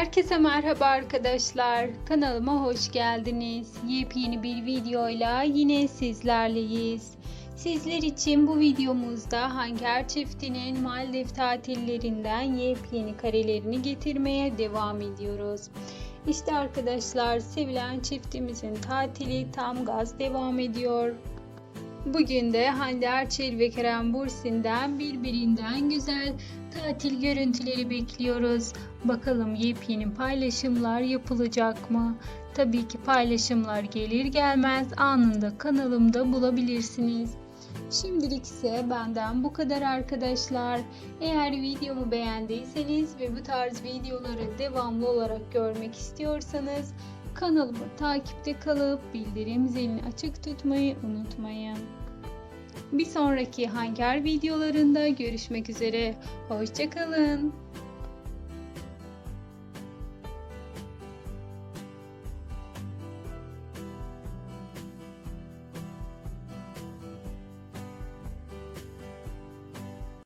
Herkese merhaba arkadaşlar. Kanalıma hoş geldiniz. Yepyeni bir videoyla yine sizlerleyiz. Sizler için bu videomuzda Hanker çiftinin Maldiv tatillerinden yepyeni karelerini getirmeye devam ediyoruz. İşte arkadaşlar sevilen çiftimizin tatili tam gaz devam ediyor. Bugün de Hande Erçel ve Kerem Bursin'den birbirinden güzel tatil görüntüleri bekliyoruz. Bakalım yepyeni paylaşımlar yapılacak mı? Tabii ki paylaşımlar gelir gelmez anında kanalımda bulabilirsiniz. Şimdilik ise benden bu kadar arkadaşlar. Eğer videomu beğendiyseniz ve bu tarz videoları devamlı olarak görmek istiyorsanız kanalımı takipte kalıp bildirim zilini açık tutmayı unutmayın. Bir sonraki Hanker videolarında görüşmek üzere. Hoşçakalın.